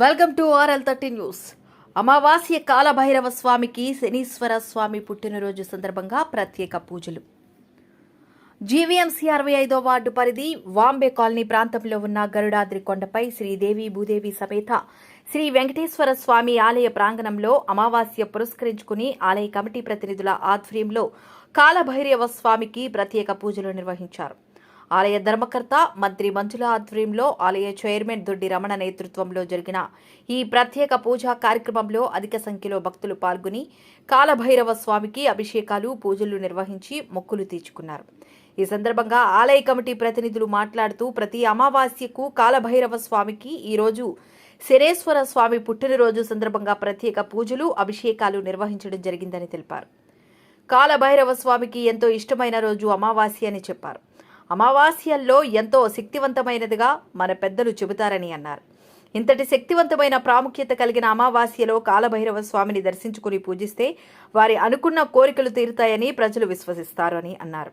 Welcome to RL thirty news. అమావాస్య కాలభైరవ స్వామికి శనీశ్వర స్వామి పుట్టినరోజు సందర్భంగా ప్రత్యేక పూజలు. జీవీఎంసీ అరవై ఐదో వార్డు పరిధి వాంబే కాలనీ ప్రాంతంలో ఉన్న గరుడాద్రి కొండపై శ్రీదేవి భూదేవి సమేత శ్రీ వెంకటేశ్వర స్వామి ఆలయ ప్రాంగణంలో అమావాస్య పురస్కరించుకుని ఆలయ కమిటీ ప్రతినిధుల ఆధ్వర్యంలో కాలభైరవ స్వామికి ప్రత్యేక పూజలు నిర్వహించారు. ఆలయ ధర్మకర్త మంత్రి మంజుల ఆధ్వర్యంలో ఆలయ చైర్మన్ దొడ్డి రమణ నేతృత్వంలో జరిగిన ఈ ప్రత్యేక పూజా కార్యక్రమంలో అధిక సంఖ్యలో భక్తులు పాల్గొని కాలభైరవ స్వామికి అభిషేకాలు పూజలు నిర్వహించి మొక్కులు తీర్చుకున్నారు. ఈ సందర్భంగా ఆలయ కమిటీ ప్రతినిధులు మాట్లాడుతూ ప్రతి అమావాస్యకు కాలభైరవ స్వామికి ఈరోజు శరేశ్వర స్వామి పుట్టినరోజు సందర్భంగా ప్రత్యేక పూజలు అభిషేకాలు నిర్వహించడం జరిగిందని తెలిపారు. కాలభైరవ స్వామికి ఎంతో ఇష్టమైన రోజు అమావాస్య అని చెప్పారు. అమావాస్యల్లో ఎంతో శక్తివంతమైనదిగా మన పెద్దలు చెబుతారని అన్నారు. ఇంతటి శక్తివంతమైన ప్రాముఖ్యత కలిగిన అమావాస్యలో కాలభైరవ స్వామిని దర్శించుకుని పూజిస్తే వారి అనుకున్న కోరికలు తీరుతాయని ప్రజలు విశ్వసిస్తారు అని అన్నారు.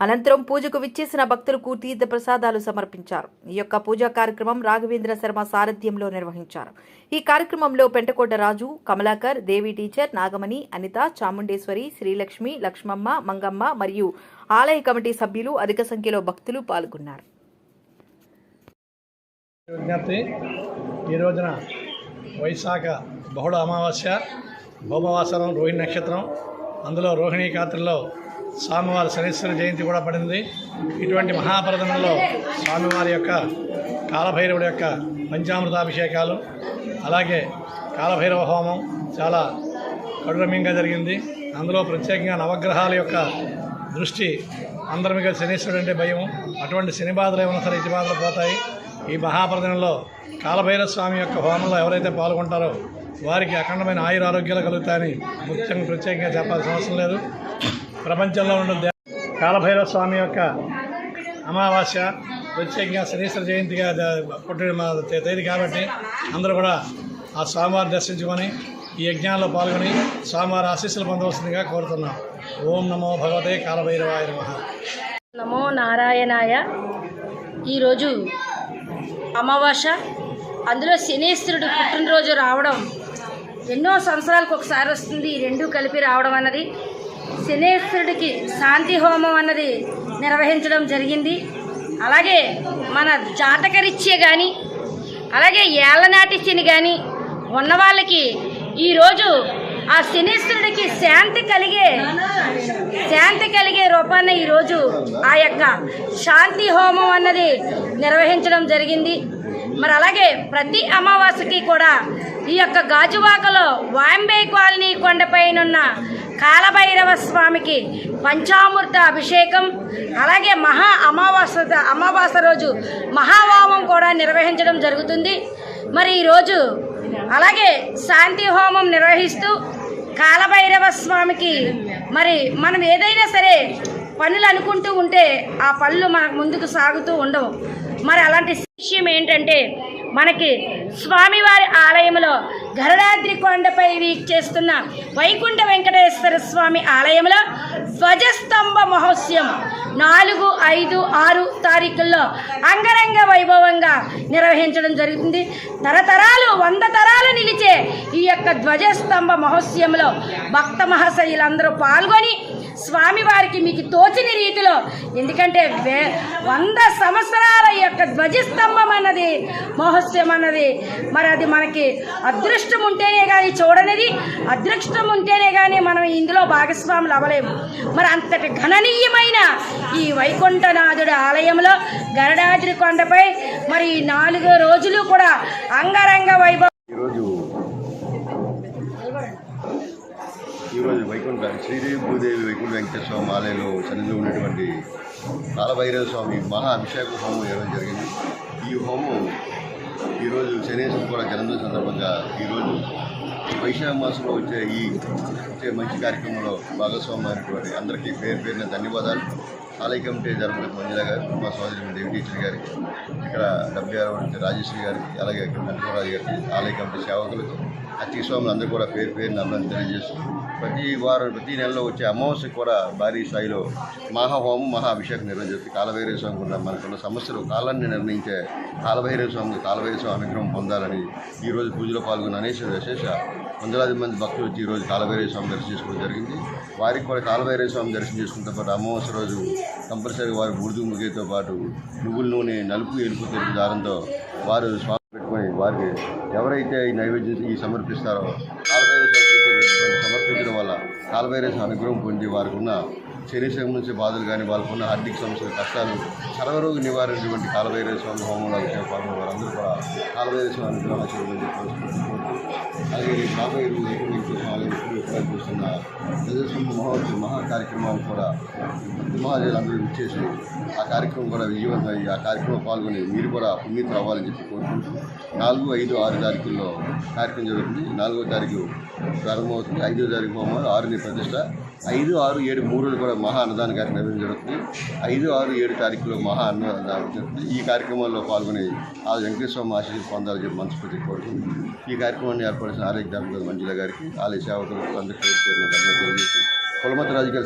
అనంతరం పూజకు విచ్చేసిన భక్తులకు తీర్థ ప్రసాదాలు సమర్పించారు. ఈ యొక్క పూజా కార్యక్రమం రాఘవేంద్ర శర్మ సారథ్యంలో నిర్వహించారు. ఈ కార్యక్రమంలో పెంటకోట రాజు కమలాకర్ దేవి టీచర్ నాగమణి అనిత చాముండేశ్వరి శ్రీలక్ష్మి లక్ష్మమ్మ మంగమ్మ మరియు ఆలయ కమిటీ సభ్యులు అధిక సంఖ్యలో భక్తులు పాల్గొన్నారు. ఈ రోజున వైశాఖ బహుళ అమావాస్య భౌమవాసరం రోహిణి నక్షత్రం అందులో రోహిణీ కాత్రిలో స్వామివారి శనీశ్వర జయంతి కూడా పడింది. ఇటువంటి మహాపరదనంలో స్వామివారి యొక్క కాలభైరవుడి యొక్క పంచామృతాభిషేకాలు అలాగే కాలభైరవ హోమం చాలా కడురమ్యంగా జరిగింది. అందులో ప్రత్యేకంగా నవగ్రహాల యొక్క దృష్టి అందరి మీద శనీశ్వరుడు అంటే భయం. అటువంటి శని బాధలు ఏమైనా సరే ఇటు బాధలు పోతాయి. ఈ మహాప్రదనంలో కాలభైరవ స్వామి యొక్క హోమంలో ఎవరైతే పాల్గొంటారో వారికి అఖండమైన ఆయుర ఆరోగ్యాలు కలుగుతాయని ముఖ్యంగా ప్రత్యేకంగా చెప్పాల్సిన అవసరం లేదు. ప్రపంచంలో ఉన్న కాలభైరవ స్వామి యొక్క అమావాస్య ప్రత్యేకంగా శనీశ్వర జయంతిగా పుట్టిన మా తేదీ కాబట్టి అందరూ కూడా ఆ స్వామివారిని దర్శించుకొని ఈ యజ్ఞాల్లో పాల్గొని స్వామివారి ఆశీస్సులు పొందవలసిందిగా కోరుతున్నాం. ఓం నమో భగవతే కాలభైరవాయ నమ. నమో నారాయణాయ. ఈరోజు అమావాస్య అందులో శనీశ్వరుడు పుట్టినరోజు రావడం ఎన్నో సంవత్సరాలకు ఒకసారి వస్తుంది. ఈ రెండు కలిపి రావడం అన్నది శనేశ్వరుడికి శాంతి హోమం అన్నది నిర్వహించడం జరిగింది. అలాగే మన జాతకరీత్యా కానీ అలాగే ఏళ్ళనాటి శని కానీ ఉన్నవాళ్ళకి ఈరోజు ఆ శనీశ్వరుడికి శాంతి కలిగే శాంతి కలిగే రూపాన ఈరోజు ఆ యొక్క శాంతి హోమం అన్నది నిర్వహించడం జరిగింది. మరి అలాగే ప్రతి అమావాస్యకి కూడా ఈ యొక్క గాజువాకలో వాంబే కాలనీ కొండపైనున్న కాలభైరవ స్వామికి పంచామృత అభిషేకం అలాగే మహా అమావాస్య అమావాస్య రోజు మహావామం కూడా నిర్వహించడం జరుగుతుంది. మరి ఈరోజు అలాగే శాంతి హోమం నిర్వహిస్తూ కాలభైరవ స్వామికి మరి మనం ఏదైనా సరే పనులు అనుకుంటూ ఉంటే ఆ పనులు మనకు ముందుకు సాగుతూ ఉండవు. మరి అలాంటి విషయం ఏంటంటే మనకి స్వామివారి ఆలయంలో గరుడాద్రి కొండపై వీక్షేస్తున్న వైకుంఠ వెంకటేశ్వర స్వామి ఆలయంలో ధ్వజస్తంభ మహోత్సవం నాలుగు ఐదు ఆరు తారీఖుల్లో అంగరంగ వైభవంగా నిర్వహించడం జరుగుతుంది. తరతరాలు వంద తరాలు నిలిచే ఈ యొక్క ధ్వజస్తంభ మహోత్సవంలో భక్త మహాశయులందరూ పాల్గొని స్వామివారికి మీకు తోచిన రీతిలో. ఎందుకంటే వే- వంద సంవత్సరాల యొక్క ధ్వజస్తంభం అన్నది మహోత్సవం అన్నది. మరి అది మనకి అదృష్టం ఉంటేనే కానీ చూడనిది అదృష్టం ఉంటేనే కానీ మనం ఇందులో భాగస్వాములు అవ్వలేము. మరి అంతటి గణనీయమైన ఈ వైకుంఠనాథుడి ఆలయంలో గరడాద్రి కొండపై మరి నాలుగు రోజులు కూడా అంగరంగ వైభవం వైకుంఠ శ్రీదేవి భూదేవి వైకుంఠ వెంకటేశ్వర ఆలయంలో సన్నిధిలో ఉన్నటువంటి కాలభైరవ స్వామి మహా అభిషేక హోమం చేయడం జరిగింది. ఈ హోమం ఈరోజు శనేశ్వరం కూడా జన్మదిన సందర్భంగా ఈరోజు వైశాఖ మాసంలో వచ్చే ఈ వచ్చే మంచి కార్యక్రమంలో భాగస్వామి అయినటువంటి అందరికీ పేరు పేరున ధన్యవాదాలు. ఆలయ కమిటీ జరుగుతుంది మంజుల గారు మా సోదరి దేవి టీచర్ గారికి ఇక్కడ డెబ్బై ఆరు రాజేశ్వరి గారికి అలాగే ఇక్కడ నరసింహరాజు గారికి ఆలయ కమిటీ సేవకులకు అతిథి స్వాములు అందరూ కూడా పేరు పేరు నమ్మని తెలియజేస్తూ ప్రతి వారం ప్రతి నెలలో వచ్చే అమావాస్యకు కూడా భారీ స్థాయిలో మహాహోమం మహాభిషేకం నిర్వహించారు కాలభైరవ స్వామి కూడా మనకున్న సమస్యలు కాలాన్ని నిర్ణయించే కాలభైరవ స్వామి కాలభైరవ స్వామి అనుగ్రహం పొందాలని ఈరోజు పూజలో పాల్గొన్న అనేక విశేష వందలాది మంది భక్తులు వచ్చి ఈరోజు కాలభైరవ స్వామి దర్శనం చేసుకోవడం జరిగింది. వారికి కూడా కాలభైరవ స్వామి దర్శనం చేసుకున్న పాటు అమావాస్య రోజు కంపల్సరీ వారు బుడిదు ముగ్గేతో పాటు నువ్వుల నూనె నలుపు ఎలుపు తెలుపు దారంతో వారు స్వామి వారికి ఎవరైతే ఈ నైవేద్యం ఈ సమర్పిస్తారో కాలభైరవ సమర్పించడం వల్ల కాలవైరస్ అనుగ్రహం పొంది వారికి ఉన్న శరీరం నుంచి బాధలు కానీ వాళ్ళకు ఉన్న ఆర్థిక సమస్యలు కష్టాలు సర్వరోగ నివారించినటువంటి కాలభైరస్వామి హోమంలో అభిషేకం పాల్గొన్న వారందరూ కూడా కాలభైరస్వామి అనుగ్రహం ఆశీర్వదించి అలాగే ఈ రాబోయే రోజు ఎటువంటి ఏర్పాటు చేస్తున్న మహోత్సవ మహా కార్యక్రమాలు కూడా భక్తి మహాజీలు అందరూ ఇచ్చేసి ఆ కార్యక్రమం కూడా విజయవంతమయ్యి ఆ కార్యక్రమం పాల్గొని మీరు కూడా పుణ్యత అవ్వాలని చెప్పి కోరుకుంటూ నాలుగు ఐదు ఆరు తారీఖుల్లో కార్యక్రమం జరుగుతుంది నాలుగో తారీఖు ప్రారంభమవుతుంది ఐదో తారీఖు హోమం ఆరుని ప్రతిష్ట ఐదు ఆరు ఏడు మూడు రోజులు కూడా మహా అన్నదాన కార్యక్రమం జరుగుతుంది ఐదు ఆరు ఏడు తారీఖులో మహా అన్నదానం జరుగుతుంది ఈ కార్యక్రమాల్లో పాల్గొని ఆ వెంకటేశ్వర ఆశీస్సు పొందాలని చెప్పి మనస్ఫూర్తి కోరుకుంటుంది ఈ కార్యక్రమాన్ని ఏర్పడిన ఆరోగ్య డాక్టర్ మంజుల గారికి ఆలయ సేవకులకు అందరికీ పేరున ధన్యవాదాలు కులమత రాజకీయ